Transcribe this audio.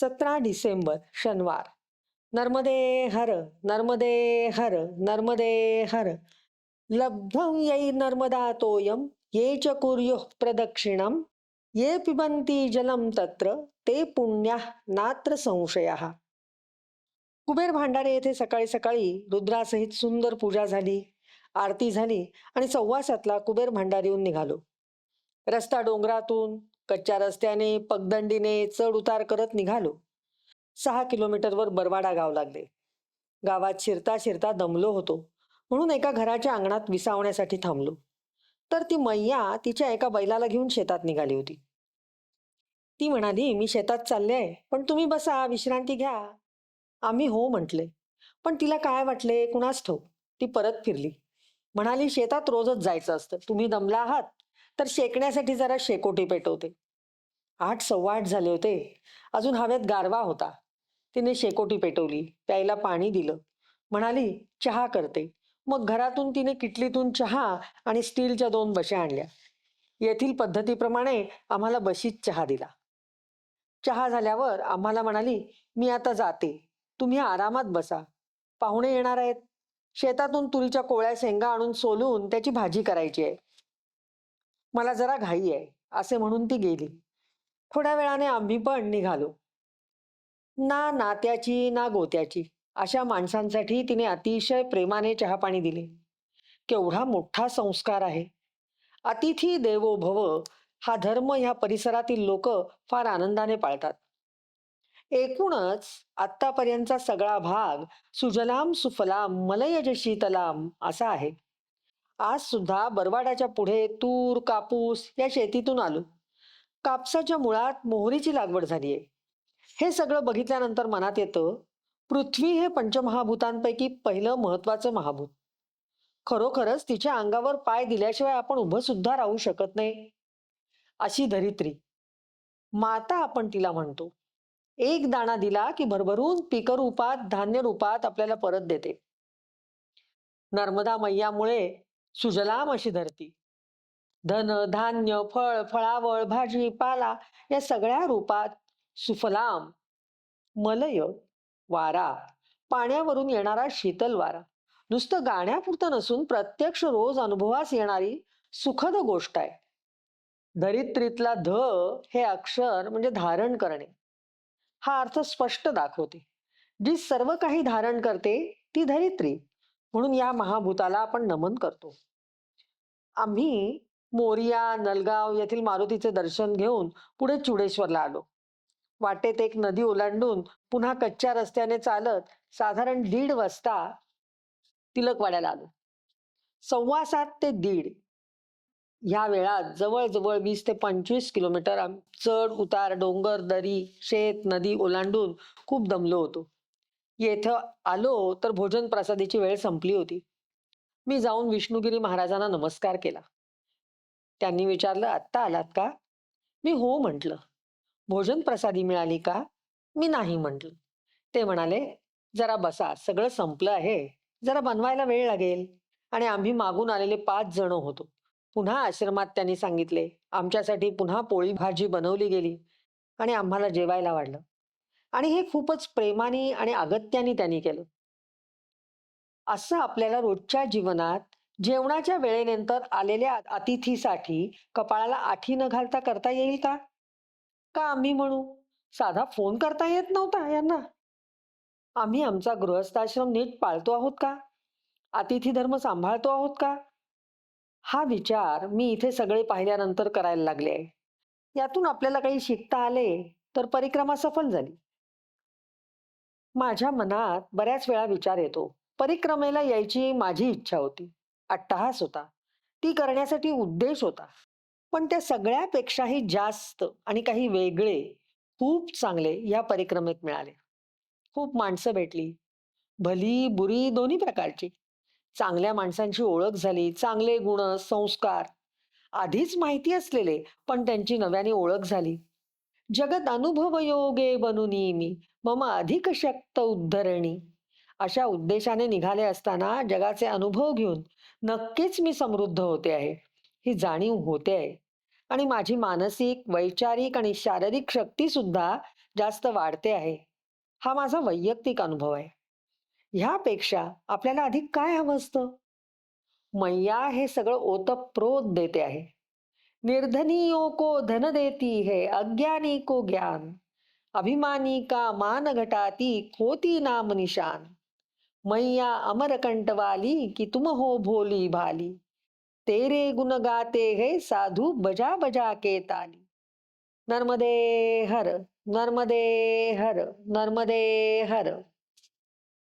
सतरा डिसेंबर शनिवार. नर्मदे हर नर्मदे हर नर्मदे हर. लब्धं यै नर्मदा तोयम ये च कुर्युः प्रदक्षिणम ये पिबन्ति जलम तत्र ते पुण्याः नात्र संशयाः. कुबेर भांडारे येथे सकाळी सकाळी रुद्रासहित सुंदर पूजा झाली आरती झाली आणि सव्वा सातला कुबेर भांडारीहून निघालो. रस्ता डोंगरातून कच्च्या रस्त्याने पगदंडीने चढ उतार करत निघालो. सहा किलोमीटरवर बरवाडा गाव लागले. गावात शिरता शिरता दमलो होतो. म्हणून एका घराच्या अंगणात विसावण्यासाठी थांबलो. तर ती मैया तिच्या एका बैलाला घेऊन शेतात निघाली होती. ती म्हणाली मी शेतात चालले आहे पण तुम्ही बसा विश्रांती घ्या. आम्ही हो म्हटले. पण तिला काय वाटले कुणास ठेव ती परत फिरली. म्हणाली शेतात रोजच जायचं असतं. तुम्ही दमला आहात. तर शेकण्यासाठी जरा शेकोटी पेटवते. आठ सव्वा आठ झाले होते. अजून हवेत गारवा होता. तिने शेकोटी पेटवली. प्यायला पाणी दिलं. म्हणाली चहा करते. मग घरातून तिने किटलीतून चहा आणि स्टीलच्या दोन बशा आणल्या. येथील पद्धतीप्रमाणे आम्हाला बशीत चहा दिला. चहा झाल्यावर आम्हाला म्हणाली मी आता जाते. तुम्ही आरामात बसा. पाहुणे येणार आहेत. शेतातून तुरीच्या कोळ्या शेंगा आणून सोलून त्याची भाजी करायची आहे. मला जरा घाई आहे असे म्हणून ती गेली. थोड्या वेळाने आम्ही पण निघालो. ना नात्याची ना गोत्याची अशा माणसांसाठी तिने अतिशय प्रेमाने चहापाणी दिले. केवढा मोठा संस्कार आहे. अतिथी देवो भव हा धर्म ह्या परिसरातील लोक फार आनंदाने पाळतात. एकूणच आत्तापर्यंतचा सगळा भाग सुजलाम सुफलाम मलयज शीतलाम असा आहे. आज सुद्धा बरवाडाच्या पुढे तूर कापूस या शेतीतून आलो. कापसाच्या मुळात मोहरीची लागवड झाली आहे. हे सगळं बघितल्यानंतर मनात येतं पृथ्वी हे पंचमहाभूतांपैकी पहिलं महत्वाचं महाभूत. खरोखरच तिच्या अंगावर पाय दिल्याशिवाय आपण उभं सुद्धा राहू शकत नाही. अशी धरित्री. माता आपण तिला म्हणतो. एक दाणा दिला की भरभरून पीक रूपात धान्य रूपात आपल्याला परत देते. नर्मदा मैयामुळे सुजलाम अशी धरती. धन धान्य फळ फळावळ भाजी पाला या सगळ्या रूपात सुफलाम मलय वारा पाण्यावरून येणारा शीतल वारा. नुसतं गाण्यापुरतं नसून प्रत्यक्ष रोज अनुभवास येणारी सुखद गोष्ट आहे. धरित्रीतला ध हे अक्षर म्हणजे धारण करणे. हा अर्थ स्पष्ट दाखवते. जी सर्व काही धारण करते ती धरित्री म्हणून या महाभूताला आपण नमन करतो. आम्ही मोरिया नलगाव येथील मारुतीचे दर्शन घेऊन पुढे चुडेश्वरला आलो. वाटेत एक नदी ओलांडून पुन्हा कच्च्या रस्त्याने चालत साधारण दीड वाजता तिलकवाड्याला आलो. सव्वा सात ते दीड. ह्या वेळात जवळजवळ वीस ते पंचवीस किलोमीटर चढ उतार डोंगर दरी शेत नदी ओलांडून खूप दमलो होतो. येथे आलो तर भोजन प्रसादीची वेळ संपली होती. मी जाऊन विष्णुगिरी महाराजांना नमस्कार केला. त्यांनी विचारलं आत्ता आलात का? मी हो म्हटलं. भोजन प्रसादी मिळाली का? मी नाही म्हटलं. ते म्हणाले जरा बसा सगळं संपलं आहे. जरा बनवायला वेळ लागेल. आणि आम्ही मागून आलेले पाच जण होतो. पुन्हा आश्रमात त्यांनी सांगितले आमच्यासाठी पुन्हा पोळी भाजी बनवली गेली. आणि आम्हाला जेवायला वाढलं. आणि हे खूपच प्रेमाने आणि अगत्याने त्यांनी केलं. असं आपल्याला रोजच्या जीवनात जेवणाच्या वेळेनंतर आलेल्या अतिथीसाठी कपाळाला आठी न घालता करता येईल का? का आम्ही म्हणू? साधा फोन करता येत नव्हता यांना. आम्ही आमचा गृहस्थाश्रम नीट पाळतो आहोत का? अतिथी धर्म सांभाळतो आहोत का? हा विचार मी इथे सगळे पाहिल्यानंतर करायला लागले. आहे यातून आपल्याला काही शिकता आले तर परिक्रमा सफल झाली. माझ्या मनात बऱ्याच वेळा विचार येतो. परिक्रमेला यायची माझी इच्छा होती. अट्टहास होता. ती करण्यासाठी उद्देश होता. पण त्या सगळ्यापेक्षाही जास्त आणि काही वेगळे खूप चांगले या परिक्रमेत मिळाले. खूप माणसं भेटली. भली बुरी दोन्ही प्रकारची. चांगल्या माणसांची ओळख झाली चांगले गुण संस्कार. आधीच माहिती असलेले पण त्यांची नव्याने ओळख झाली. जगत अनुभव योगे बनुनी मी मम अधिक शक्त उद्धरणी. अशा उद्देशाने निघाले असताना जगाचे अनुभव घेऊन नक्कीच मी समृद्ध होते आहे. ही जाणीव होते आहे. आणि माझी मानसिक वैचारिक आणि शारीरिक शक्ती सुद्धा जास्त वाढते आहे. हा माझा वैयक्तिक अनुभव आहे. ह्यापेक्षा आपल्याला अधिक काय हवं असतं? मैया हे सगळं ओतप्रोत देते आहे. निर्धनीयो को धन देती है अज्ञानी को ज्ञान. अभिमानी का मान घटाती खोती नाम निशान. मैया अमरकंटवाली कि तुम हो भोली भाली तेरे गुण गाते है साधु बजा बजा के ताली नर्मदे हर नर्मदे हर नर्मदे हर